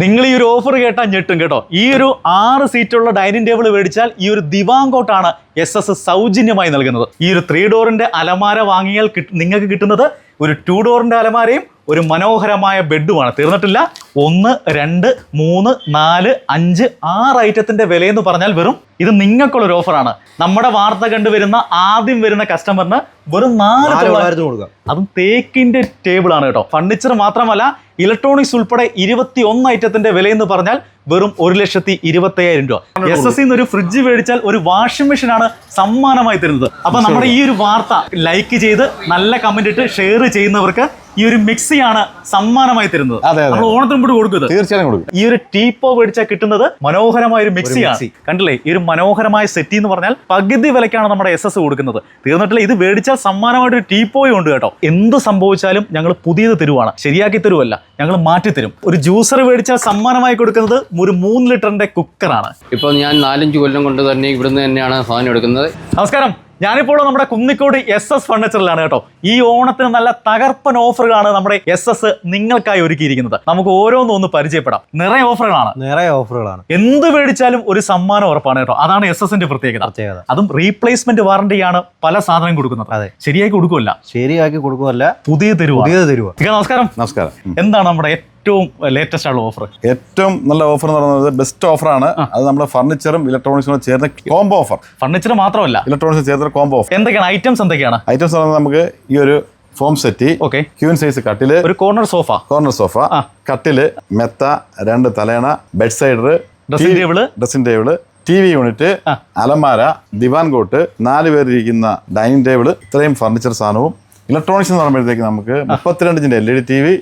നിങ്ങൾ ഈ ഒരു ഓഫർ കേട്ടാൽ ഞെട്ടും കേട്ടോ. ഈ ഒരു ആറ് സീറ്റുള്ള ഡൈനിങ് ടേബിൾ മേടിച്ചാൽ ഈ ഒരു ദിവാങ്കോട്ടാണ് എസ് എസ് സൗജന്യമായി നൽകുന്നത്. ഈ ഒരു ത്രീ ഡോറിന്റെ അലമാര വാങ്ങിയാൽ നിങ്ങൾക്ക് കിട്ടുന്നത് ഒരു ടു ഡോറിന്റെ അലമാരയും ഒരു മനോഹരമായ ബെഡുമാണ്. തീർന്നിട്ടില്ല. ഒന്ന് രണ്ട് മൂന്ന് നാല് അഞ്ച് ആറ് ഐറ്റത്തിന്റെ വിലയെന്ന് പറഞ്ഞാൽ വെറും ഇത് നിങ്ങൾക്കുള്ള ഒരു ഓഫറാണ്. നമ്മുടെ വാർത്ത കണ്ടുവരുന്ന ആദ്യം വരുന്ന കസ്റ്റമറിന് വെറും നാല് കൊടുക്കുക തൊള്ളായിരത്തിന് അതും തേക്കിന്റെ ടേബിൾ ആണ് കേട്ടോ. ഫർണിച്ചർ മാത്രമല്ല ഇലക്ട്രോണിക്സ് ഉൾപ്പെടെ ഇരുപത്തി ഒന്ന് ഐറ്റത്തിന്റെ വിലയെന്ന് പറഞ്ഞാൽ വെറും ഒരു ലക്ഷത്തി ഇരുപത്തി അയ്യായിരം രൂപ എസ് എസ് ഒരു ഫ്രിഡ്ജ് മേടിച്ചാൽ ഒരു വാഷിംഗ് മെഷീൻ ആണ് സമ്മാനമായി തരുന്നത്. അപ്പൊ നമ്മുടെ ഈ ഒരു വാർത്ത ലൈക്ക് ചെയ്ത് നല്ല കമന്റ് ഇട്ട് ഷെയർ ചെയ്യുന്നവർക്ക് ഈ ഒരു മിക്സിയാണ് സമ്മാനമായി തരുന്നത്. അതെ, അതെ. നമ്മൾ ഓണത്തിന് മുമ്പ് കൊടുക്കുന്നത് തീർച്ചയായും കൊടുക്കും. ഈ ഒരു ടീപ്പോ മേടിച്ചാൽ കിട്ടുന്നത് മനോഹരമായ ഒരു മിക്സിയാണ്. കണ്ടില്ലേ? ഈ ഒരു മനോഹരമായ സെറ്റി എന്ന് പറഞ്ഞാൽ പകുതി വിലക്കാണ് നമ്മുടെ എസ് എസ് കൊടുക്കുന്നത്. തീർന്നിട്ടില്ല ഇത് മേടിച്ചാൽ സമ്മാനമായിട്ട് ഒരു ടീപ്പോയും ഉണ്ട് കേട്ടോ. എന്ത് സംഭവിച്ചാലും ഞങ്ങൾ പുതിയത് തരുവാണ്. ശരിയാക്കി തരുവല്ല ഞങ്ങൾ മാറ്റി തരും. ഒരു ജ്യൂസർ മേടിച്ചാൽ സമ്മാനമായി കൊടുക്കുന്നത് ഒരു മൂന്ന് ലിറ്ററിന്റെ കുക്കറാണ് ഇപ്പോൾ ഞാൻ നാലഞ്ച് കൊല്ലം കൊണ്ട് തന്നെ ഇവിടുന്ന് തന്നെയാണ് സാധനം എടുക്കുന്നത്. നമസ്കാരം. ഞാനിപ്പോൾ നമ്മുടെ കുന്നിക്കോട് എസ് എസ് ഫർണിച്ചറിലാണ് കേട്ടോ. ഈ ഓണത്തിന് നല്ല തകർപ്പൻ ഓഫറുകളാണ് നമ്മുടെ എസ് എസ് നിങ്ങൾക്കായി ഒരുക്കിയിരിക്കുന്നത്. നമുക്ക് ഓരോന്നും ഒന്ന് പരിചയപ്പെടാം. നിറയെ ഓഫറുകളാണ് നിറയെ ഓഫറുകളാണ് എന്ത് മേടിച്ചാലും ഒരു സമ്മാനം ഉറപ്പാണ് കേട്ടോ. അതാണ് എസ് എസിന്റെ പ്രത്യേകത. പ്രത്യേകത. അതും റീപ്ലേസ്മെന്റ് വാറണ്ടിയാണ് പല സാധനം കൊടുക്കുന്നത്. അതെ. ശരിയാക്കി കൊടുക്കുമല്ല ശരിയാക്കി കൊടുക്കുമല്ല പുതിയ തരുവ. പുതിയ തരുവ. നമസ്കാരം. നമസ്കാരം. എന്താണ് നമ്മുടെ ഏറ്റവും ലേറ്റസ്റ്റ് ആണ് ഓഫർ ഏറ്റവും നല്ല ഓഫർ എന്ന് പറയുന്നത് ബെസ്റ്റ് ഓഫറാണ് അത് നമ്മുടെ ഫർണിച്ചറും ഇലക്ട്രോണിക്സും കൂടെ ചേർന്ന കോംബോ ഓഫർ ഫർണിച്ചർ മാത്രമല്ല. ഇലക്ട്രോണിക്സ് ചേർന്ന കോംബോ ഓഫർ എന്തൊക്കെയാണ്? ഐറ്റംസ് എന്തൊക്കെയാണ്? ഐറ്റംസ് പറയുന്നത് നമുക്ക് ഈ ഒരു foam settee okay queen size കട്ടിൽ ഒരു കോർണർ സോഫ കോർണർ സോഫ. കട്ടിൽ മെത്ത രണ്ട് തലേണ bed sider dressing table. Dressing table T V unit. അലമാര ദിവാൻ കോട്ട് നാല് പേരിരിക്കുന്ന ഡൈനിങ് ടേബിൾ ഇത്രയും ഫർണിച്ചർ സാധനവും. ഇലക്ട്രോണിക്സ് എന്ന് പറയുമ്പോഴത്തേക്ക് നമുക്ക് മുപ്പത്തിരണ്ട് ഇഞ്ചിന്റെ L E D T V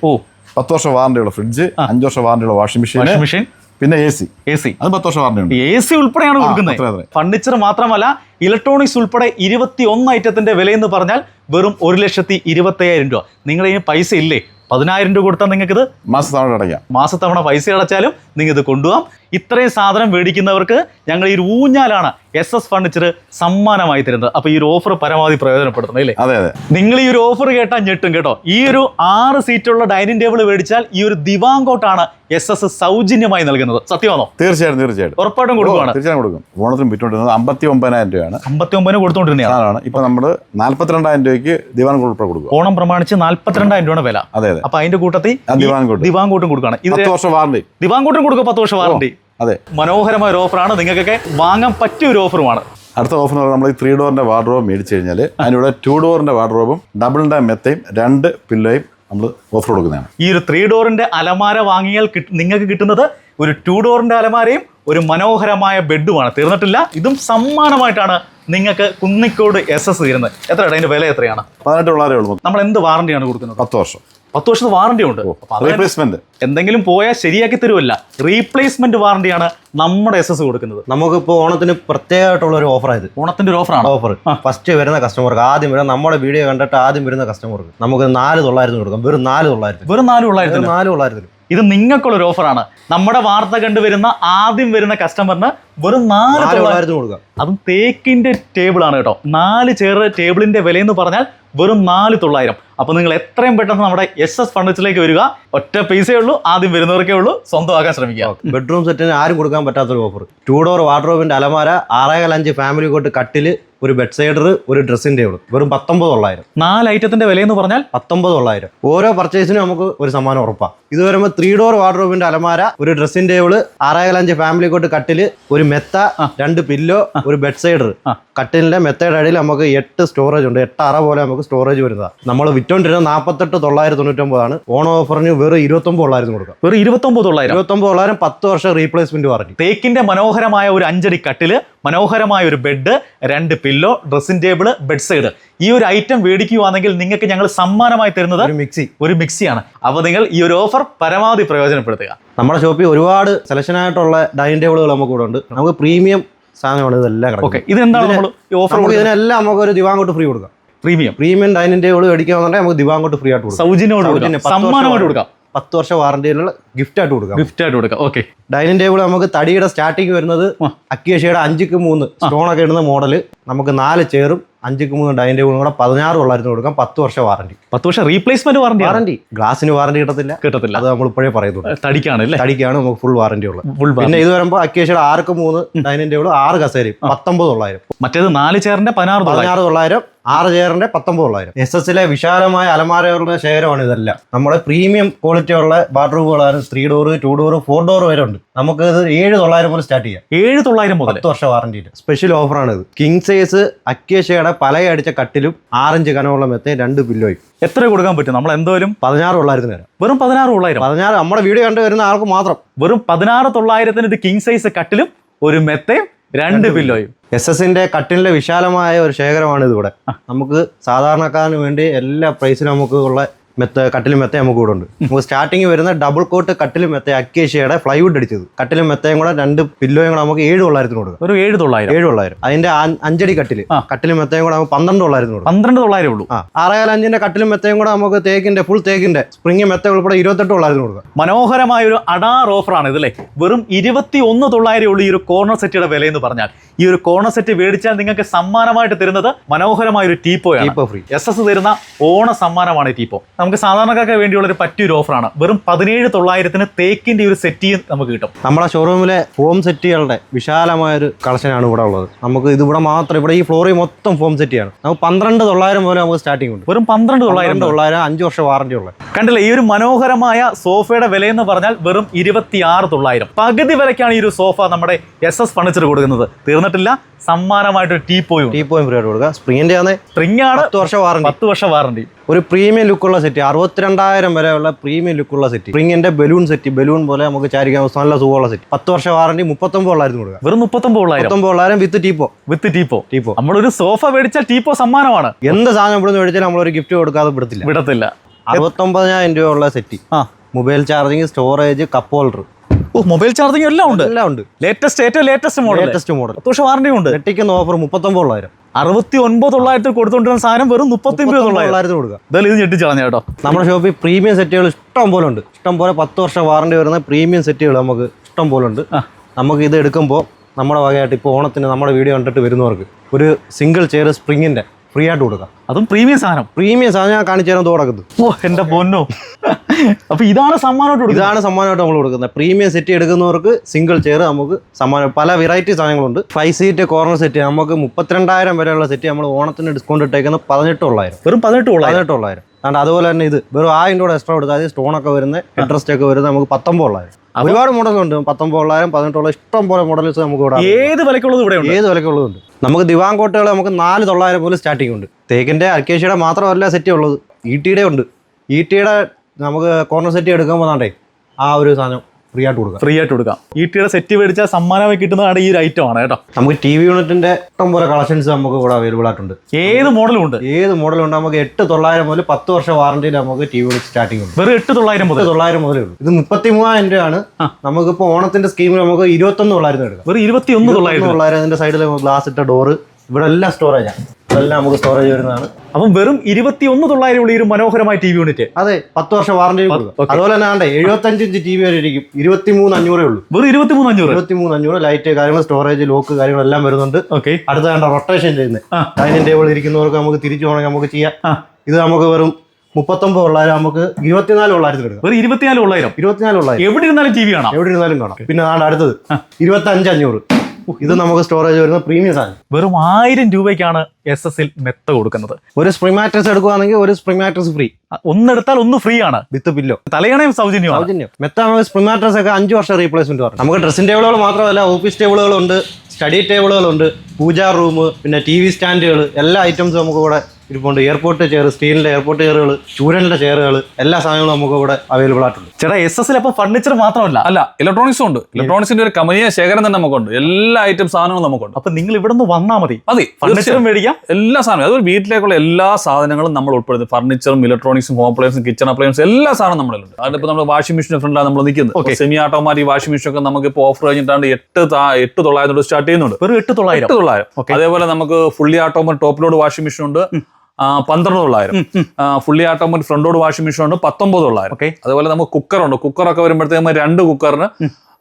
പത്ത് വർഷം വാറണ്ടിയുള്ള ഫ്രിഡ്ജ് അഞ്ച് വർഷം വാറണ്ടിയുള്ള വാഷിംഗ് മെഷീൻ മെഷീൻ പിന്നെ എ സി. A C. അത് പത്ത് വർഷം വാറണ്ടി ഉണ്ട് എ സി ഉൾപ്പെടെയാണ് കൊടുക്കുന്നത്. ഫർണിച്ചർ മാത്രമല്ല ഇലക്ട്രോണിക്സ് ഉൾപ്പെടെ ഇരുപത്തി ഒന്ന് ഐറ്റത്തിന്റെ എന്ന് പറഞ്ഞാൽ വെറും ഒരു ലക്ഷത്തി ഇരുപത്തി അയ്യായിരം രൂപ. നിങ്ങൾ ഇനി പൈസ ഇല്ലേ? പതിനായിരം രൂപ കൊടുത്താൽ നിങ്ങൾക്ക് ഇത് മാസത്തവണ തവണ അടയ്ക്കാം. മാസത്തവണ പൈസ അടച്ചാലും നിങ്ങൾ ഇത് കൊണ്ടുപോകാം. ഇത്രയും സാധനം മേടിക്കുന്നവർക്ക് ഞങ്ങൾ ഈ ഒരു ഊഞ്ഞാലാണ് എസ് എസ് ഫർണിച്ചർ സമ്മാനമായി തരുന്നത്. അപ്പോൾ ഈ ഒരു ഓഫർ പരമാവധി പ്രയോജനപ്പെടുത്തണം അല്ലേ? അതെ അതെ. നിങ്ങൾ ഈ ഒരു ഓഫർ കേട്ടാൽ ഞെട്ടും കേട്ടോ. ഈ ഒരു ആറ് സീറ്റുള്ള ഡൈനിങ് ടേബിൾ മേടിച്ചാൽ ഈ ഒരു ദിവാങ്കോട്ടാണ് എസ് എസ് സൗജന്യമായി നൽകുന്നത്. സത്യമാണോ തീർച്ചയായിട്ടും തീർച്ചയായിട്ടും. ഉറപ്പായിട്ടും കൊടുക്കുകയാണ് തീർച്ചയായും കൊടുക്കും. ഓണത്തിന് വിറ്റുകൊണ്ടിരുന്നത് അമ്പത്തി ഒമ്പതിനായിരം രൂപയാണ്. അമ്പത്തി ഒമ്പതിന് കൊടുത്തോണ്ടിരുന്നതാണ് സാധനമാണ് ഇപ്പൊ നമ്മൾ നാല്പത്തിരണ്ടായിരം രൂപയ്ക്ക് ദിവാൻ ഉൾപ്പെടെ കൊടുക്കുക. ഓണം പ്രമാണിച്ച് നാല്പത്തിരണ്ടായിരം രൂപയാണ് വില. അതെ അതെ. അപ്പൊ അതിന്റെ കൂട്ടത്തിൽ ദിവാൻ കോട്ട് കൊടുക്കുകയാണ്. ഇത് വർഷം വാറണ്ടി ദിവാങ്കോട്ടും കൊടുക്കുക പത്ത് വർഷം വാറണ്ടി അതെ. മനോഹരമായ ഒരു ഓഫറാണ് നിങ്ങൾക്കൊക്കെ വാങ്ങാൻ പറ്റിയ ഒരു ഓഫറുമാണ് അടുത്ത ഓഫർ എന്ന് പറഞ്ഞാൽ നമ്മൾ ഈ ത്രീ ഡോറിന്റെ വാർഡ്രോബ് മേടിച്ചു കഴിഞ്ഞാൽ അതിനൂടെ ടു ഡോറിന്റെ വാർഡ്രോബും ഡബിളിന്റെ മെത്തയും രണ്ട് പില്ലോയും നമ്മൾ ഓഫർ കൊടുക്കുന്നതാണ്. ഈ ഒരു ത്രീ ഡോറിന്റെ അലമാര വാങ്ങിയാൽ നിങ്ങൾക്ക് കിട്ടുന്നത് ഒരു ടു ഡോറിന്റെ അലമാരയും ഒരു മനോഹരമായ ബെഡുമാണ് തീർന്നിട്ടില്ല. ഇതും സമ്മാനമായിട്ടാണ് നിങ്ങൾക്ക് കുന്നിക്കോട് എസ് എസ് തീരുന്നത്. എത്രയാണ് അതിന്റെ വില എത്രയാണ്? പതിനെട്ട് വളരെ ഉള്ളൂ. നമ്മൾ എന്ത് വാറണ്ടിയാണ് കൊടുക്കുന്നത്? പത്ത് വർഷം. പത്ത് വർഷത്തെ വാറണ്ടി ഉണ്ട്. റീപ്ലേസ്മെന്റ് എന്തെങ്കിലും പോയാൽ ശരിയാക്കി തരുമല്ല റീപ്ലേസ്മെന്റ് വാറണ്ടിയാണ് നമ്മുടെ എസ് എസ് കൊടുക്കുന്നത്. നമുക്ക് ഇപ്പോൾ ഓണത്തിന് പ്രത്യേകമായിട്ടുള്ള ഒരു ഓഫറായത് ഓണത്തിന്റെ ഒരു ഓഫറാണ് ഓഫർ ഫസ്റ്റ് വരുന്ന കസ്റ്റമർക്ക് ആദ്യം വരുന്ന നമ്മുടെ വീഡിയോ കണ്ടിട്ട് ആദ്യം വരുന്ന കസ്റ്റമർക്ക് നമുക്ക് നാല് തൊള്ളായിരത്തിന് കൊടുക്കാം. വെറും നാല് തൊള്ളായിരത്തിന്. വെറും നാല് വെറും നാല് തൊള്ളായിരത്തിന്. ഇത് നിങ്ങൾക്കുള്ള ഒരു ഓഫറാണ് നമ്മുടെ വാർത്ത കണ്ടുവരുന്ന ആദ്യം വരുന്ന കസ്റ്റമറിന് വെറും നാല് നാല് തൊള്ളായിരം തൊള്ളായിരത്തിന് കൊടുക്കാം. അതും തേക്കിന്റെ ടേബിൾ ആണ് കേട്ടോ. നാല് ചെയർ ടേബിളിന്റെ വില എന്ന് പറഞ്ഞാൽ വെറും നാല് തൊള്ളായിരം. അപ്പൊ നിങ്ങൾ എത്രയും പെട്ടെന്ന് നമ്മുടെ എസ് എസ് ഫർണിച്ചറിലേക്ക് വരിക. ഒറ്റ പൈസയേ ഉള്ളൂ. ആദ്യം വരുന്നവർക്കേ ഉള്ളൂ. സ്വന്തമാക്കാൻ ശ്രമിക്കുക. ബെഡ്റൂം സെറ്റിന് ആരും കൊടുക്കാൻ പറ്റാത്തൊരു ഓഫർ ടൂ ഡോർ വാർഡ്രോബിന്റെ അലമാര ആറേകാൽ അഞ്ച് ഫാമിലി കോട്ട് കട്ടിൽ ഒരു ബെഡ് സൈഡർ ഒരു ഡ്രസ്സിംഗ് ടേബിൾ വെറും പത്തൊമ്പത് തൊള്ളായിരം. നാല് ഐറ്റത്തിന്റെ വില എന്ന് പറഞ്ഞാൽ പത്തൊമ്പത് തൊള്ളായിരം. ഓരോ പർച്ചേസിനും നമുക്ക് ഒരു സമ്മാനം ഉറപ്പാണ് ഇത് വരുമ്പോൾ ത്രീ ഡോർ വാർഡ്രോബിന്റെ അലമാര ഒരു ഡ്രസ്സിംഗ് ടേബിൾ ആറേകാൽ അഞ്ച് ഫാമിലി കോട്ട് കട്ടിൽ ഒരു മെത്ത രണ്ട് പില്ലോ ഒരു ബെഡ് സൈഡർ ആ. മെത്തേഡ് അടിയിൽ നമുക്ക് എട്ട് സ്റ്റോറേജ് ഉണ്ട്. എട്ട് അറ പോലെ നമുക്ക് സ്റ്റോറേജ് വരുന്നതാണ് നമ്മൾ വിറ്റോണ്ടിരുന്ന നാൽപ്പത്തെട്ട് തൊള്ളായിരത്തി തൊണ്ണൂറ്റൊമ്പതാണ് ഓൺ ഓഫറിന് വെറും ഇരുപത്തൊമ്പത് തൊള്ളായിരത്തി കൊടുക്കുക വെറും ഇരുപത്തൊമ്പത് തൊള്ളായിരം? ഇരുപത്തൊമ്പത് തൊള്ളായിരം പത്ത് വർഷം റീപ്ലേസ്മെന്റ് വാറണ്ടി തേക്കിന്റെ മനോഹരമായ ഒരു അഞ്ചടി കട്ടിൽ മനോഹരമായ ഒരു ബെഡ് രണ്ട് pillow dressing table bed side ഈ ഒരു ഐറ്റം മേടിക്കുകയാണെങ്കിൽ നിങ്ങൾക്ക് ഞങ്ങൾ സമ്മാനമായി തരുന്നത് ഒരു മിക്സി ഒരു മിക്സിയാണ് അപ്പോൾ നിങ്ങൾ ഈ ഒരു ഓഫർ പരമാവധി പ്രയോജനപ്പെടുത്തുക. നമ്മുടെ ഷോപ്പിൽ ഒരുപാട് സെലക്ഷൻ ആയിട്ടുള്ള ഡൈനിങ് ടേബിളുകൾ നമുക്ക് ഇവിടെ ഉണ്ട് നമുക്ക് പ്രീമിയം സാധനമാണ് ഇതെല്ലാം ഓക്കെ ഇത് എന്താണ് നമ്മൾ ഓഫർ ഇതിനെല്ലാം നമുക്ക് ഒരു ദിവാങ്കോട്ട് ഫ്രീ കൊടുക്കാം. പ്രീമിയം. പ്രീമിയം ഡൈനിങ് ടേബിൾ മേടിക്കുകയാണെന്നുണ്ടെങ്കിൽ നമുക്ക് ദിവാങ്കോട്ട് ഫ്രീ ആയിട്ട് കൊടുക്കാം. സൗജന്യമായിട്ട് സൗജന്യം, കൊടുക്കാം പത്ത് വർഷം സമ്മാനമായിട്ട് കൊടുക്കാം. പത്ത് വർഷം വാറണ്ടിയിലുള്ള ഗിഫ്റ്റ് ആയിട്ട് കൊടുക്കാം. ഗിഫ്റ്റ് ആയിട്ട് കൊടുക്കാം. ഓക്കെ. ഡൈനിങ് ടേബിൾ നമുക്ക് തടിയുടെ സ്റ്റാർട്ടിങ് വരുന്നത് അക്കിയേഷയുടെ അഞ്ചിക്ക് മൂന്ന്. സ്റ്റോൺ ഒക്കെ ഇടുന്ന മോഡൽ നമുക്ക് നാല് ചെയറും അഞ്ചിക്ക് മൂന്ന് ഡൈനിങ് ടേബിളും കൂടെ പതിനാറ് തൊള്ളായിരത്തിന് കൊടുക്കാം. പത്ത് വർഷം വാറണ്ടി പത്ത് വർഷം റീപ്ലേസ്മെന്റ് വാറണ്ടി വാറണ്ടി ഗ്ലാസിന് വാറണ്ടി കിട്ടത്തില്ല. കിട്ടത്തില്ല. അത് നമ്മൾ ഇപ്പോഴേ പറയുന്നുള്ളൂ തടിക്കാണ് അല്ലേ? തടിക്കാണ് നമുക്ക് ഫുൾ വാറണ്ടി ഉള്ളത്. ഫുൾ പിന്നെ ഇത് വരുമ്പോൾ അക്കേഷയുടെ ആർക്ക് മൂന്ന് ഡൈനിങ് ടേബിൾ ആറ് കസേരയും പത്തൊമ്പത് തൊള്ളായിരം. മറ്റേത് നാല് ചേറിന്റെ പതിനാറ് പതിനാറ് തൊള്ളായിരം ആറ് ചെയറിന്റെ പത്തൊമ്പത് തൊള്ളായിരം എസ് എസിലെ വിശാലമായ അലമാരകളുടെ ശേഖരമാണ് ഇതെല്ലാം. നമ്മുടെ പ്രീമിയം ക്വാളിറ്റി ഉള്ള ബാത്റൂമുകളാണ് three door two door four door വരെ ഉണ്ട്. നമുക്ക് ഇത് ഏഴ് തൊള്ളായിരം മുതൽ സ്റ്റാർട്ട് ചെയ്യാം. ഏഴ് തൊള്ളായിരം മുതൽ പത്ത് വർഷം വാറണ്ടി സ്പെഷ്യൽ ഓഫറാണ് ഇത്. കിങ് സൈസ് അക്യേഷയുടെ പലയടിച്ച കട്ടിലും ആറഞ്ച് കനമുള്ള മെത്തയും രണ്ട് പില്ലോയും. എത്ര കൊടുക്കാൻ പറ്റും? നമ്മൾ എന്തോലും? പതിനാറ് തൊള്ളായിരത്തിന് തരാം. വെറും പതിനാറ് തൊള്ളായിരം? പതിനാറ്. നമ്മുടെ വീഡിയോ കണ്ടു വരുന്ന ആൾക്ക് മാത്രം. വെറും പതിനാറ് തൊള്ളായിരത്തിന് ഇത് കിങ് സൈസ് കട്ടിലും ഒരു മെത്തയും രണ്ട് പില്ലോയും. എസ് എസിന്റെ കട്ടിലിന്റെ വിശാലമായ ഒരു ശേഖരമാണ് ഇതിവിടെ നമുക്ക് സാധാരണക്കാരന് വേണ്ടി എല്ലാ പ്രൈസിനും നമുക്ക് ഉള്ള മെത്ത കട്ടിലും മെത്തയും നമുക്ക് ഇവിടെ ഉണ്ട്. നമുക്ക് സ്റ്റാർട്ടിങ് വരുന്ന ഡബിൾ കോട്ട് കട്ടിലും മെത്ത അക്കേഷ്യയുടെ ഫ്ലൈവുഡ് അടിച്ചത്. കട്ടിലും മെത്തയും കൂടെ രണ്ട് പില്ലോയും കൂടെ നമുക്ക് ഏഴ് തൊള്ളായിരത്തിന് കൊടുക്കും. ഒരു ഏഴ് തൊള്ളായിരം? ഏഴ് തൊള്ളായിരം. അതിന്റെ അഞ്ചടി കട്ടിൽ. കട്ടിലും മെത്തയും കൂടെ നമുക്ക് പന്ത്രണ്ട് തൊള്ളായിരത്തിന് കൊടുക്കും. പന്ത്രണ്ട് തൊള്ളായിരം ഉള്ളൂ. ആ. ആറേകാൽ അഞ്ചിന്റെ കട്ടിലും മെത്തയും കൂടെ നമുക്ക് തേക്കിന്റെ ഫുൾ തേക്കിന്റെ സ്പ്രിംഗ് മെത്ത ഉൾപ്പെടെ ഇരുപത്തെട്ട് തൊള്ളായിരത്തിന് കൊടുക്കും. മനോഹരമായ ഒരു അടാർ ഓഫറാണ് ഇതല്ലേ? വെറും ഇരുപത്തി ഒന്ന് തൊള്ളായിരം ഉള്ളു ഈ ഒരു കോർണർ സെറ്റിയുടെ വില എന്ന് പറഞ്ഞാൽ. ഈ ഒരു കോർണർ സെറ്റ് മേടിച്ചാൽ നിങ്ങൾക്ക് സമ്മാനമായിട്ട് തരുന്നത് മനോഹരമായ ഒരു teapoy teapoy free. S S തരുന്ന ഓണ സമ്മാനമാണ് ടീപ്പോ. നമുക്ക് സാധാരണക്കാർക്ക് വേണ്ടിയുള്ള ഒരു പറ്റിയൊരു ഓഫറാണ്. വെറും പതിനേഴ് തൊള്ളായിരത്തിന് തേക്കിന്റെ ഒരു സെറ്റ് നമുക്ക് കിട്ടും. നമ്മുടെ ഷോറൂമിലെ ഫോം സെറ്റുകളുടെ വിശാലമായ ഒരു കളക്ഷനാണ് ഇവിടെ ഉള്ളത്. നമുക്ക് ഇതിവിടെ മാത്രം ഇവിടെ ഈ ഫ്ലോറിൽ മൊത്തം ഫോം സെറ്റിയാണ് നമുക്ക് പന്ത്രണ്ട് തൊള്ളായിരം മുതൽ നമുക്ക് സ്റ്റാർട്ടിംഗ് ഉണ്ട്. വെറും പന്ത്രണ്ട് തൊള്ളായിരം തൊള്ളായിരം അഞ്ച് വർഷം വാറണ്ടി ഉള്ളത്. കണ്ടില്ലേ ഈ ഒരു മനോഹരമായ സോഫയുടെ വില എന്ന് പറഞ്ഞാൽ വെറും ഇരുപത്തിയാറ് തൊള്ളായിരം. പകുതി വിലയ്ക്കാണ് ഈ ഒരു സോഫ നമ്മുടെ എസ് എസ് ഫർണിച്ചർ കൊടുക്കുന്നത്. തീർന്നിട്ടില്ല സമ്മാനമായിട്ട് ടീപ്പോയും ടീപ്പോയും ഫ്രീ ആയിട്ട് കൊടുക്കുക. സ്പ്രിങ്ങിന്റെ ആണ് സ്പ്രിംഗ് ആണ് പത്ത് വർഷം വാറണ്ടി പത്ത് വർഷം വാറണ്ടി ഒരു പ്രീമിയം ലുക്കുള്ള സെറ്റ് അറുപത്തിരണ്ടായിരം വരെയുള്ള പ്രീമിയം ലുക്കുള്ള സെറ്റ് സ്പ്രിങ്ങിന്റെ ബലൂൺ സെറ്റ് ബലൂൺ പോലെ നമുക്ക് ചാരിക്കാൻ നല്ല സുഖമുള്ള സെറ്റ് പത്ത് വർഷം വാറണ്ടി മുപ്പത്തൊമ്പതായിരുന്നു കൊടുക്കുക. വെറും മുപ്പത്തൊമ്പത് തൊള്ളായിരം മുപ്പത്തൊമ്പത് തൊള്ളായിരം വിത്ത് ടീപ്പോ വിത്ത് ടീപ്പോ ടീപ്പോ നമ്മളൊരു സോഫ മേടിച്ചാൽ ടീപ്പോ സമ്മാനമാണ്. എന്ത് സാധനം ഇവിടുന്ന് മേടിച്ചാലും നമ്മളൊരു ഗിഫ്റ്റ് കൊടുക്കാതെ വിടത്തില്ല. വിടത്തില്ല. അറുപത്തൊമ്പതിനായിരം രൂപ ഉള്ള സെറ്റ് ആ. Mobile charging storage cup holder ഓ മൊബൈൽ ചാർജിങ് എല്ലാം ഉണ്ട്. എല്ലാം ഉണ്ട്. ലേറ്റസ്റ്റ് ഏറ്റവും ലേറ്റസ്റ്റ് മോഡൽ ലേറ്റസ്റ്റ് മോഡൽ വർഷം വാറണ്ടി ഉണ്ട്. ഓഫർ മുപ്പത്തൊമ്പതായിരം അറുപത്തി ഒൻപത് തൊള്ളായിരത്തിൽ കൊടുത്തോണ്ടിരുന്ന സാധനം വെറും മുപ്പത്തി ഒൻപത് തൊള്ളായിരം. തൊള്ളായിരത്തിന് കൊടുക്കുക. എന്തായാലും ഇത് ഞെട്ടിച്ചളഞ്ഞ കേട്ടോ. നമ്മുടെ ഷോപ്പിൽ പ്രീമിയം സെറ്റുകൾ ഇഷ്ടം പോലെ ഉണ്ട്. ഇഷ്ടം പോലെ പത്ത് വർഷം വാറണ്ടി വരുന്ന പ്രീമിയം സെറ്റുകൾ നമുക്ക് ഇഷ്ടം പോലെ ഉണ്ട്. നമുക്ക് ഇത് എടുക്കുമ്പോൾ നമ്മുടെ വകയായിട്ട് ഇപ്പോൾ ഓണത്തിന് നമ്മുടെ വീഡിയോ കണ്ടിട്ട് വരുന്നവർക്ക് ഒരു സിംഗിൾ ചെയർ സ്പ്രിങ്ങിന്റെ ഫ്രീ ആയിട്ട് കൊടുക്കാം. അതും പ്രീമിയം സാധനം. പ്രീമിയം സാധനം ഞാൻ കാണിച്ചു തരാൻ തുടക്കുന്നത് ഓ എന്റെ പൊന്നോ. അപ്പൊ ഇതാണ് സമ്മാനമായിട്ട് കൊടുക്കുന്നത്. ഇതാണ് സമ്മാനമായിട്ട് നമ്മൾ കൊടുക്കുന്നത്. പ്രീമിയം സെറ്റ് എടുക്കുന്നവർക്ക് സിംഗിൾ ചെയർ നമുക്ക് സമ്മാനം പല വെറൈറ്റി സാധനങ്ങളുണ്ട്. ഫൈവ് സീറ്റ് കോർണർ സെറ്റ് നമുക്ക് മുപ്പത്തിരണ്ടായിരം വരെയുള്ള സെറ്റ് നമ്മൾ ഓണത്തിന് ഡിസ്കൗണ്ട് ഇട്ടേക്കുന്നത് പതിനെട്ട് തൊള്ളായിരം. വെറും പതിനെട്ട് തൊള്ളായിരം. പതിനെട്ട് തൊള്ളായിരം. അതുകൊണ്ട് അതുപോലെ തന്നെ ഇത് വെറും ആയിരം രൂപ എക്സ്ട്രാ കൊടുത്താൽ സ്റ്റോൺ ഒക്കെ വരുന്ന ഹെഡ്രസ്റ്റ് ഒക്കെ വരുന്നത് നമുക്ക് പത്തൊമ്പതായിരം ഒരുപാട് മോഡലുണ്ട് ഉണ്ട്. പത്തൊമ്പതായിരം പതിനെട്ട് ഇഷ്ടം പോലെ മോഡൽസ് നമുക്ക് ഇവിടെ ഏത് വിലക്കുള്ളത് ഇവിടെ ഏത് വിലക്കുള്ളതുണ്ട് നമുക്ക് ദിവാൻ കോട്ടുകൾ നമുക്ക് നാല് തൊള്ളായിരം പോലും സ്റ്റാർട്ടിംഗ് ഉണ്ട്. തേക്കിന്റെ അർക്കേഷ്യയുടെ മാത്രമല്ല സെറ്റ് ഉള്ളത്. ഇ ടിയുടെ ഉണ്ട്. ഇ ടിയുടെ നമുക്ക് കോർണർ സെറ്റ് എടുക്കാൻ താണ്ടേ ആ ഒരു സാധനം. ഫ്രീ ആയിട്ട് കൊടുക്കാം. ഫ്രീ ആയിട്ട് കൊടുക്കാം ഈ ടിയുടെ സെറ്റ് മേടിച്ചാൽ സമ്മാനമായി കിട്ടുന്നതാണ് ഈ ഒരു ഐറ്റം ആണ് കേട്ടോ. നമുക്ക് ടി വി യൂണിറ്റിന്റെ ഇഷ്ടം പോലെ കളക്ഷൻസ് നമുക്ക് ഇവിടെ അവൈലബിൾ ആയിട്ടുണ്ട്. ഏത് മോഡലും ഉണ്ട്. ഏത് മോഡലും ഉണ്ട്? നമുക്ക് എട്ട് തൊള്ളായിരം മുതൽ പത്ത് വർഷം വാറണ്ടിയിൽ നമുക്ക് ടി വി യൂണിറ്റ് സ്റ്റാർട്ടിംഗ് ഉണ്ട്. വെറും എട്ട് തൊള്ളായിരം മുതൽ? തൊള്ളായിരം മുതലേ ഉള്ളൂ. ഇത് മുപ്പത്തി മൂവായിരം രൂപയാണ് നമുക്കിപ്പോൾ ഓണത്തിന്റെ സ്കീമിൽ നമുക്ക് ഇരുപത്തൊന്ന് തൊള്ളായിരം എടുക്കാം. വെറും ഇരുപത്തി ഒന്ന് തൊള്ളായിരം തൊള്ളായിരം അതിന്റെ സൈഡിൽ ഗ്ലാസ് ഇട്ട ഡോറ് ഇവിടെ എല്ലാം സ്റ്റോറേജാണ് ഇതെല്ലാം നമുക്ക് സ്റ്റോറേജ് വരുന്നതാണ്. അപ്പം വെറും ഇരുപത്തി ഒന്ന് തൊള്ളായിരം ഉള്ള ഒരു മനോഹരമായ ടി വി യൂണിറ്റ്. അതെ പത്ത് വർഷം വാറന്റി okay. അതുപോലെ തന്നെ ആണ്ടേ എഴുപത്തഞ്ച് ഇഞ്ച് ടി വി വരെ ഇരിക്കും. ഇരുപത്തി മൂന്ന് അഞ്ഞൂറേ ഉള്ളൂ. വെറും ഇരുപത്തി മൂന്ന് അഞ്ഞൂറ്? ഇരുപത്തി മൂന്ന് അഞ്ഞൂറ് ലൈറ്റ് കാര്യങ്ങൾ സ്റ്റോറേജ് ലോക്ക് കാര്യങ്ങളെല്ലാം വരുന്നുണ്ട്. ഓക്കെ. അടുത്ത കണ്ട റൊട്ടേഷൻ ചെയ്യുന്നത്. ആ. ഡൈനിങ് ടേബിൾ ഇരിക്കുന്നവർക്ക് നമുക്ക് തിരിച്ചു പോകണമെങ്കിൽ നമുക്ക് ചെയ്യാം. ഇത് നമുക്ക് വെറും മുപ്പത്തൊമ്പത് ഉള്ളായിരം നമുക്ക് ഇരുപത്തിനാല് തൊള്ളായിരത്തിൽ എടുക്കാം വെറും ഇരുപത്തിനാല് ഉള്ളായിരം ഇരുപത്തിനാല് ഉള്ളായിരം എവിടെ ഇരുന്നാലും ടി വി കാണാം എവിടെ ഇരുന്നാലും കാണാം. പിന്നെ അടുത്തത്. ഇരുപത്തി അഞ്ച് അഞ്ഞൂറ്. ഇത് നമുക്ക് സ്റ്റോറേജ് വരുന്ന പ്രീമിയം സാധനം. വെറും ആയിരം രൂപയ്ക്കാണ് എസ് എസിൽ മെത്ത കൊടുക്കുന്നത്. ഒരു സ്പ്രിംഗ് മാട്രസ് എടുക്കുവാണെങ്കിൽ ഒരു സ്പ്രിംഗ് മാട്രസ് ഫ്രീ ഒന്നെടുത്താൽ ഒന്ന് ഫ്രീ ആണ്. വിത്ത് പില്ലോ തലയണയും സൗജന്യം സൗജന്യം. മെത്ത നമുക്ക് സ്പ്രിംഗ് മാട്രസ് ഒക്കെ അഞ്ച് വർഷം റീപ്ലേസ്മെന്റ് പറഞ്ഞു. നമുക്ക് ഡ്രസ്സിംഗ് ടേബിളുകൾ മാത്രമല്ല ഓഫീസ് ടേബിളുകളുണ്ട് സ്റ്റഡി ടേബിളുകളുണ്ട് പൂജാ റൂം പിന്നെ ടി വി സ്റ്റാൻഡുകൾ എല്ലാ ഐറ്റംസും നമുക്ക് ഇവിടെ ഇരിപ്പുണ്ട്. എയർപോർട്ട് ചെയർ സ്റ്റീലിന്റെ എയർപോർട്ട് ചെയറുകൾ ചൂരലിന്റെ ചെയറുകൾ എല്ലാ സാധനങ്ങളും നമുക്ക് ഇവിടെ അവൈലബിൾ ആയിട്ടുണ്ട്. ചേട്ടാ എസ് എസ് അപ്പൊ ഫർണിച്ചർ മാത്രമല്ല? അല്ല ഇലക്ട്രോണിക്സും ഉണ്ട്. ഇലക്ട്രോണിക്സിന്റെ ഒരു കമ്പനിയെ ശേഖരം തന്നെ നമുക്കുണ്ട്. എല്ലാ ഐറ്റം സാധനങ്ങളും നമുക്കുണ്ട്. അപ്പൊ നിങ്ങൾ ഇവിടെ നിന്ന് വന്നാൽ മതി അതെ ഫർണിച്ചറും മേടിക്കാം. എല്ലാ സാധനവും. അതൊരു വീട്ടിലേക്കുള്ള എല്ലാ സാധനങ്ങളും നമ്മൾ ഉൾപ്പെടുത്തി. ഫർണിച്ചറും ഇലക്ട്രോണിക്സും ഹോം അപ്ലയൻസും കിച്ചൺ അപ്ലയൻസും എല്ലാ സാധനവും നമ്മളിലുണ്ട്. അതിപ്പോൾ നമ്മൾ വാഷിംഗ് മെഷീൻ ഫ്രണ്ടിലാണ് നമ്മൾ നിൽക്കുന്നത്. സെമി ഓട്ടോമാറ്റിക് വാഷിംഗ് മെഷീൻ ഒക്കെ നമുക്ക് ഇപ്പോൾ ഓഫർ കഴിഞ്ഞിട്ടാണ് എട്ട് താ- എട്ട് തൊള്ളായിരം സ്റ്റാർട്ട് ചെയ്യുന്നുണ്ട്. വെറും എട്ട് തൊള്ളായിരം. എട്ട് തൊള്ളായിരം. അതേപോലെ നമുക്ക് fully automatic top load washing machine ഉണ്ട്. പന്ത്രണ്ട് തൊള്ളായിരം ഫുള്ളി ആട്ടോമാറ്റിക് ഫ്രണ്ടോട് വാഷിംഗ് മെഷീൻ ഉണ്ട് പത്തൊമ്പത് തൊള്ളായിരം ഓക്കെ. അതുപോലെ നമുക്ക് കുക്കറുണ്ട്. കുക്കറൊക്കെ വരുമ്പോഴത്തേക്ക് രണ്ട് കുക്കറിന്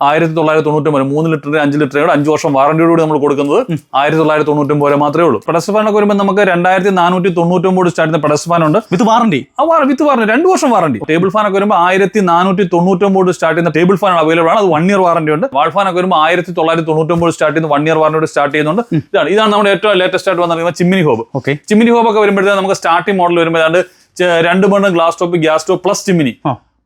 ആയിരത്തി തൊള്ളായിരത്തി തൊണ്ണൂറ്റൊമ്പത് മൂന്ന് ലിറ്ററിന് അഞ്ച് ലിറ്ററുകൾ അഞ്ച് വർഷം വാറണ്ടിയോടുകൂടി നമ്മൾ കൊടുക്കുന്നത് ആയിരത്തി തൊള്ളായിരത്തി തൊണ്ണൂറ്റൊമ്പത് വരെ മാത്രമേ ഉള്ളൂ. പെഡസ് ഫാനൊക്കെ വരുമ്പോൾ നമുക്ക് രണ്ടായിരത്തി നാനൂറ്റി തൊണ്ണൂറ്റൊമ്പത് സ്റ്റാർട്ട് ചെയ്യുന്ന പെഡസ് ഫാൻ ഉണ്ട് വിത്ത് വാറണ്ടി ആ വിത്ത് വാറണ്ടി രണ്ട് വർഷം വാറണ്ടി. ടേബിൾ ഫാൻ ഒക്കെ വരുമ്പോൾ ആയിരത്തി നാനൂറ്റി തൊണ്ണൂറ്റൊമ്പത് സ്റ്റാർട്ട് ചെയ്യുന്ന ടേബിൾ ഫാൻ അവൈലബിൾ ആണ്. അത് വൺ ഇയർ വാറണ്ടി ഉണ്ട്. വാൾ ഫാൻ ഒക്കെ വരുമ്പോൾ ആയിരത്തി തൊള്ളായിരത്തി തൊണ്ണൂറ്റൊമ്പത് സ്റ്റാർട്ട് ചെയ്യുന്ന വൺ ഇയർ വാറണ്ടിയോട് സ്റ്റാർട്ട് ചെയ്യുന്നുണ്ട്. ഇതാണ്. ഇതാണ് നമ്മുടെ ഏറ്റവും ലേറ്റസ്റ്റ് ആയിട്ട് വന്നിരിക്കുന്നത് chimney hob. Okay chimney hob ഒക്കെ വരുമ്പോഴത്തേക്ക് നമുക്ക് സ്റ്റാർട്ടിംഗ് മോഡൽ വരുമ്പോൾ ചെ- രണ്ട് മണ്ണ് glass top gas top plus chimney.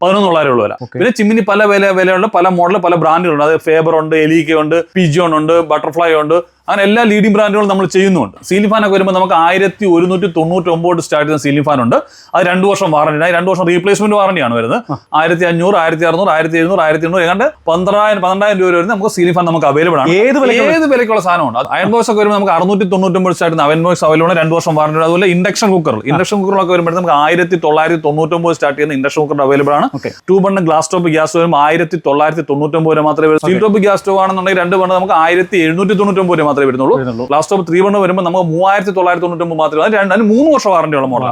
പതിനൊന്നുള്ളായിരം ഉള്ള വില പിന്നെ ചിമ്മിനി പല വില വിലയുള്ള പല മോഡൽ പല ബ്രാൻഡുകളുണ്ട് അത് ഫേബർ ഉണ്ട് എലീക്ക ഉണ്ട് പിജിയോൺ ഉണ്ട് ബട്ടർഫ്ലൈ ഉണ്ട്. അങ്ങനെ എല്ലാ ലീഡിംഗ് ബ്രാൻഡുകളും നമ്മൾ ചെയ്യുന്നുണ്ട്. സീലിംഗ് ഫാൻ ഒക്കെ വരുമ്പോൾ നമുക്ക് ആയിരത്തി ഒരുന്നൂറ്റി തൊണ്ണൂറ്റി ഒമ്പത് സ്റ്റാർട്ട് ചെയ്യുന്ന സീലിംഗ് ഫാൻ ഉണ്ട്. അത് രണ്ട് വർഷം വാറണ്ടി രണ്ട് വർഷം റീപ്ലേസ്മെന്റ് വാറണ്ടിയാണ് വരുന്നത്. ആയിരത്തി അഞ്ഞൂറ് ആയിരത്തി അറുന്നൂറ് ആയിരത്തി എഴുന്നൂറ് ആയിരത്തി എണ്ണൂറ്. ഏതാണ്ട് പന്ത്രണ്ടായിരം പന്ത്രണ്ടായിരം രൂപ വരുന്ന നമുക്ക് സീലിംഗ് ഫാൻ നമുക്ക് അവൈലബിൾ ആണ്. ഏത് ഏത് വിലയ്ക്കുള്ള സാധനമുണ്ട്? അയൺ ബോക്സ് ഒക്കെ വരുമ്പോൾ നമുക്ക് അറുന്നൂറ്റി തൊണ്ണൂറ്റൊമ്പത് സ്റ്റാർട്ട് ചെയ്യുന്ന അവൻ ബോക്സ് അവൈലബിൾ ആണ്. രണ്ട് വർഷം വാറണ്ടി അതുപോലെ ഇൻഡക്ഷൻ കുക്കർ ഇൻഡക്ഷൻ കുക്കറിലൊക്കെ വരുമ്പോൾ നമുക്ക് ആയിരത്തി തൊള്ളായിരത്തി തൊണ്ണൂറ്റൊമ്പത് സ്റ്റാർട്ട് ചെയ്യുന്ന ഇൻഡക്ഷൻ കുക്കർ അവൈലബിൾ ആണ്. Two burner glass top gas വരുമ്പോൾ ആയിരത്തി തൊള്ളായിരത്തി തൊണ്ണൂറ്റൊമ്പത് രൂപ മാത്രമേ സ്റ്റീൽ ടോപ്പ് ഗ്യാസ് സ്റ്റോവ് ആണെന്നുണ്ടെങ്കിൽ രണ്ട് ബണ്ണ് നമുക്ക് ആയിരത്തി എഴുന്നൂറ്റി തൊണ്ണൂറ്റൊമ്പത് രൂപ മാത്രമേ വരുന്നുള്ളൂ. വരുന്നുള്ളൂ. ലാസ്റ്റ് ഓഫ് ത്രീ വൺ വരുമ്പോൾ നമുക്ക് മൂവായിരത്തി തൊള്ളായിരത്തി തൊണ്ണൂറ്റൊമ്പത് മാത്രമേ അത് രണ്ട് അതിന് മൂന്ന് വർഷം വാറണ്ടിയുള്ള മോഡൽ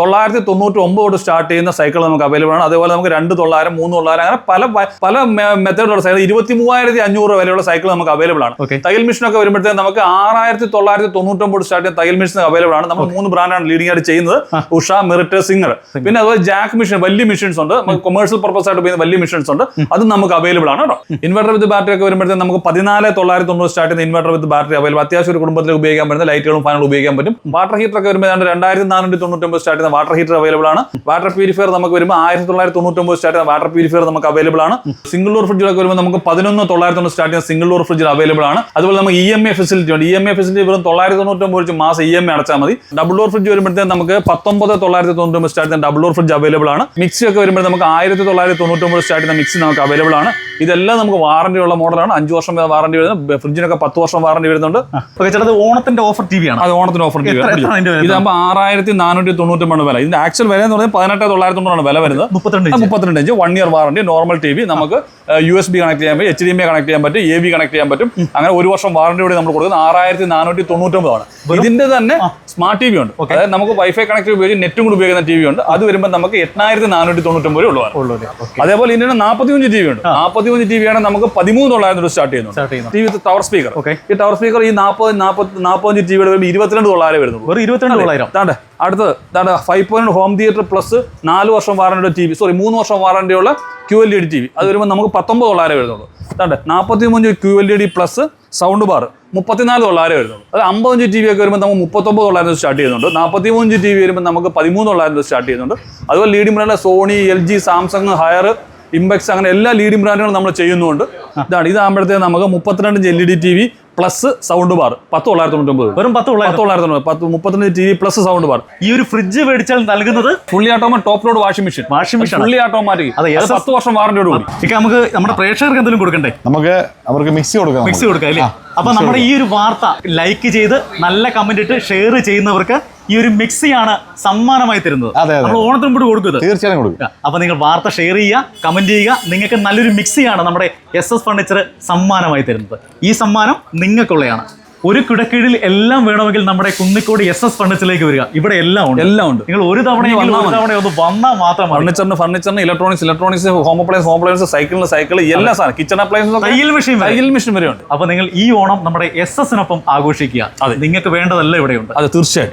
തൊള്ളായിരത്തി തൊണ്ണൂറ്റി ഒമ്പതോട് സ്റ്റാർട്ട് ചെയ്യുന്ന സൈക്കിൾ നമുക്ക് അവൈലബിൾ ആണ്. അതേപോലെ നമുക്ക് രണ്ട് തൊള്ളായിരം മൂന്ന് തൊള്ളായിരം അങ്ങനെ പല പല മെത്തേഡുള്ള സൈക്കിൾ ഇരുപത്തി മൂവായിരത്തി അഞ്ഞൂറ് വിലയുള്ള സൈക്കിൾ നമുക്ക് അവൈലബിൾ ആണ്. തയ്യൽ മെഷീൻ ഒക്കെ വരുമ്പോഴത്തേക്ക് നമുക്ക് ആറായിരത്തി തൊള്ളായിരത്തി തൊണ്ണൂറ്റൊമ്പത് സ്റ്റാർട്ട് ചെയ്യുന്ന തയ്യൽ മെഷീൻ അവൈലബിൾ ആണ്. നമ്മൾ മൂന്ന് ബ്രാൻഡാണ് ലീഡിംഗ് ആയിട്ട് ചെയ്യുന്നത്. ഉഷ മെറിറ്റ് സിംഗർ പിന്നെ അതുപോലെ ജാക്ക് മെഷീൻ വലിയ മെഷീൻസ് ഉണ്ട്. കൊമേഴ്സ്യൽ പർപ്പസ് ആയിട്ട് ഉപയോഗിക്കുന്ന വലിയ മെഷീൻസ് ഉണ്ട്. അത് നമുക്ക് അവൈലബിൾ ആണ് കേട്ടോ. ഇൻവെർട്ടർ വിത്ത് ബാറ്ററി ഒക്കെ വരുമ്പോഴത്തേക്ക് നമുക്ക് പതിനാല് തൊള്ളായിരത്തി തൊണ്ണൂറ് സ്റ്റാർട്ട് ചെയ്യുന്ന ഇൻവെർട്ടർ വിത്ത് ബാറ്ററി അവൈലബിൾ അത്യാവശ്യം ഒരു കുടുംബത്തിൽ ഉപയോഗിക്കാൻ പറ്റുന്ന ലൈറ്റുകളും ഫാനുകളും ഉപയോഗിക്കാൻ പറ്റും. വാട്ടർ ഹീറ്റർ ഒക്കെ വരുമ്പോൾ ഏതാണ്ട് രണ്ടായിരത്തി നാനൂറ്റി തൊണ്ണൂറ്റൊമ്പത് സ്റ്റാർട്ട് ചെയ്യുന്ന വാട്ടർ ഹീറ്റർ അവൈലബിൾ ആണ്. വാട്ടർ പ്യൂരിഫയർ നമുക്ക് വരുമ്പോൾ ആയിരത്തി തൊള്ളായിരത്തി തൊണ്ണൂറ്റൊമ്പത് സ്റ്റാർട്ട് ചെയ്യുന്ന വാട്ടർ പ്യൂരിഫയർ നമുക്ക് അവൈലബിൾ ആണ്. സിംഗിൾ ഡോർ ഫ്രിഡ്ജുകളൊക്കെ വരുമ്പോൾ നമുക്ക് പതിനൊന്ന് തൊള്ളായിരത്തി തൊണ്ണൂറ് സ്റ്റാർട്ട് ചെയ്യുന്ന സിംഗിൾ ഡോർ ഫ്രിഡ്ജ് അവൈലബിൾ ആണ്. അതുപോലെ നമുക്ക് ഇ എം എ ഫെസിലിറ്റി ഉണ്ട്. ഇ എം എ ഫെസിലിറ്റി വെറും തൊള്ളായിരത്തി തൊണ്ണൂറ്റൊമ്പത് വെച്ച് മാസം ഇ എം എ അടച്ചാൽ മതി. ഡബിൾ ഡോർ ഫ്രിഡ്ജ് വരുമ്പോഴത്തേക്ക് നമുക്ക് പത്തൊമ്പത് തൊള്ളായിരത്തി തൊണ്ണൂറ്റൊമ്പത് സ്റ്റാർട്ട് ചെയ്യുന്ന ഡബിൾ ഡോർ ഫ്രിഡ്ജ് അവൈലബിൾ ആണ്. മിക്സി ഒക്കെ വരുമ്പോൾ നമുക്ക് ആയിരത്തി തൊള്ളായിരത്തി തൊണ്ണൂറ്റൊമ്പത് സ്റ്റാർട്ട് ചെയ്യുന്ന മിക്സി നമുക്ക് അവൈലബിൾ ആണ്. ഇതെല്ലാം നമുക്ക് വാറണ്ടി ഉള്ള മോഡലാണ് അഞ്ച് വർഷം വാറണ്ടി വരുന്നത് ഫ്രിഡ്ജിനൊക്കെ പത്ത് വർഷം വാറണ്ടി വരുന്നുണ്ട്. ചിലത് ഓണത്തിന്റെ ഓഫർ ടി വി ആണ്? അത് ഓണത്തിന്റെ ഓഫർ ടി വി? ഇതാകുമ്പോൾ ആറായിരത്തി നാനൂറ്റി തൊണ്ണൂറ്റൊമ്പത് വില. ഇതിന്റെ ആക്ച്വൽ വില എന്ന് പറഞ്ഞാൽ പതിനെട്ട് തൊള്ളായിരത്തി തൊണ്ണൂറാണ് വില വരുന്നത്. മുപ്പത്തിരണ്ട് ഇഞ്ച്. മുപ്പത്തിരണ്ട് inch. One year warranty normal T V നമുക്ക് യു എസ് ബി കണക്ട് ചെയ്യാൻ പറ്റും H D M I connect ചെയ്യാൻ പറ്റും എ ബി കണക്ട് ചെയ്യാൻ പറ്റും. അങ്ങനെ ഒരു വർഷം വാറണ്ടി കൂടി നമ്മൾ കൊടുക്കുന്നത് ആറായിരത്തി നാനൂറ്റി തൊണ്ണൂറ്റൊമ്പതാണ് ഇതിന്റെ തന്നെ സ്മാർട്ട് ടി വി ഉണ്ട്. അതായത് നമുക്ക് വൈഫൈ കണക്ട് ഉപയോഗിച്ച് നെറ്റും കൂടി ഉപയോഗിക്കുന്ന ടി വി ഉണ്ട്. അത് വരുമ്പോൾ നമുക്ക് എട്ടായിരത്തി നാനൂറ്റി തൊണ്ണൂറ്റൊമ്പത് ഉള്ളതാണ്. ഉള്ളൂ അല്ലേ? Okay. അതേപോലെ ഇതിന്റെ നാൽപ്പത്തിയഞ്ച് ടി വി ഉണ്ട്. നാൽപ്പത്തിയഞ്ച് ടി വി ആണ് നമുക്ക് പതിമൂന്ന് തൊള്ളായിരത്തി സ്റ്റാർട്ട് ചെയ്യുന്നു. T V tower speaker. ഈ ടവർ സ്പീക്കർ ഈ നാൽപ്പത് നാൽപ്പത്തി നാൽപ്പത്തഞ്ച് ടി വിയുടെ വരുമ്പോൾ ഇരുപത്തിരണ്ട് തൊള്ളായിരം വരുന്നുള്ളൂ. വെറും ഇരുപത്തിരണ്ട് തൊള്ളായിരം താണ്ടെ അടുത്തത് താണ്ടെ five point home theatre plus നാല് വർഷം വാറണ്ടിയുടെ ടി വി സോറി മൂന്ന് വർഷം വാറണ്ടിയുള്ള Q L E D T V അത് വരുമ്പോൾ നമുക്ക് പത്തൊമ്പത് തൊള്ളായിരം വരുന്നുള്ളൂ. താണ്ടെ നാൽപ്പത്തി മൂന്ന് Q L E D plus sound bar മുപ്പത്തിനാല് തൊള്ളായിരം വരുന്നുള്ളൂ. അത് അമ്പത്തഞ്ച് ടി വി ഒക്കെ വരുമ്പോൾ നമുക്ക് മുപ്പത്തൊമ്പത് തൊള്ളായിരം സ്റ്റാർട്ട് ചെയ്യുന്നുണ്ട്. നാൽപ്പത്തി മൂന്ന് ടി വി വരുമ്പോൾ നമുക്ക് പതിമൂന്ന് തൊള്ളായിരം സ്റ്റാർട്ട് ചെയ്യുന്നുണ്ട്. അതുപോലെ leading brand Sony L G Samsung Haier Impex അങ്ങനെ എല്ലാ ലീഡിംഗ് ബ്രാൻഡുകളും നമ്മൾ ചെയ്യുന്നുണ്ട് ഇതാണ് ഇതാകുമ്പോഴത്തേക്ക് നമുക്ക് മുപ്പത്തിരണ്ട് L E D T V plus sound bar പത്ത് തൊള്ളായിരത്തി തൊണ്ണൂറ്റൊമ്പത് വെറും പത്ത് പത്ത് തൊള്ളായിരം തൊള്ളായിരത്തി പത്ത് മുപ്പത്തിരണ്ട് T V plus sound bar ഈ ഒരു ഫ്രിഡ്ജ് മേടിച്ചാൽ നൽകുന്നത് fully ആട്ടോമ top load washing machine washing machine. Fully automatic അതെ, പത്ത് വർഷം വാറന്റിയോട് കൂടി. ഇക്ക നമുക്ക് നമ്മുടെ പ്രേക്ഷകർക്ക് എന്തെങ്കിലും കൊടുക്കണ്ടേ? നമുക്ക് അവർക്ക് മിക്സി കൊടുക്കാം മിക്സി. കൊടുക്കാം അല്ലേ? അപ്പൊ നമ്മുടെ ഈ ഒരു വാർത്ത ലൈക്ക് ചെയ്ത് നല്ല കമന്റ് ഇട്ട് ഷെയർ ചെയ്യുന്നവർക്ക് ഈ ഒരു മിക്സിയാണ് സമ്മാനമായി തരുന്നത്. നമ്മൾ ഓണത്തിന് മുമ്പ് കൊടുക്കുന്നത് തീർച്ചയായും കൊടുക്കും. അപ്പൊ നിങ്ങൾ വാർത്ത ഷെയർ ചെയ്യുക കമന്റ് ചെയ്യുക. നിങ്ങൾക്ക് നല്ലൊരു മിക്സിയാണ് നമ്മുടെ എസ് എസ് ഫർണിച്ചർ സമ്മാനമായി തരുന്നത്. ഈ സമ്മാനം നിങ്ങൾക്കുള്ളതാണ് ഒരു കിടക്കീഴിൽ എല്ലാം വേണമെങ്കിൽ നമ്മുടെ കുന്നിക്കോട് എസ് എസ് ഫർണിച്ചറിലേക്ക് വരിക. ഇവിടെ എല്ലാം ഉണ്ട്. എല്ലാം ഉണ്ട്. നിങ്ങൾ ഒരു തവണ. തവണ ഒന്ന് വന്നാൽ മാത്രം മതി. ഫർണിച്ചറിന് ഫർണിച്ചറിന് electronics electronics home appliance home appliance സൈക്കിളിന് സൈക്കിൾ എല്ലാ സാധനം. കിച്ചൺ അപ്ലയൻസ് തയ്യൽ മെഷീൻ. തയ്യൽ മെഷീൻ വരെ ഉണ്ട്. അപ്പൊ നിങ്ങൾ ഈ ഓണം നമ്മുടെ എസ് എസിനൊപ്പം ആഘോഷിക്കുക. അതെ. നിങ്ങൾക്ക് ഇവിടെ ഉണ്ട്. അത് തീർച്ചയായിട്ടും.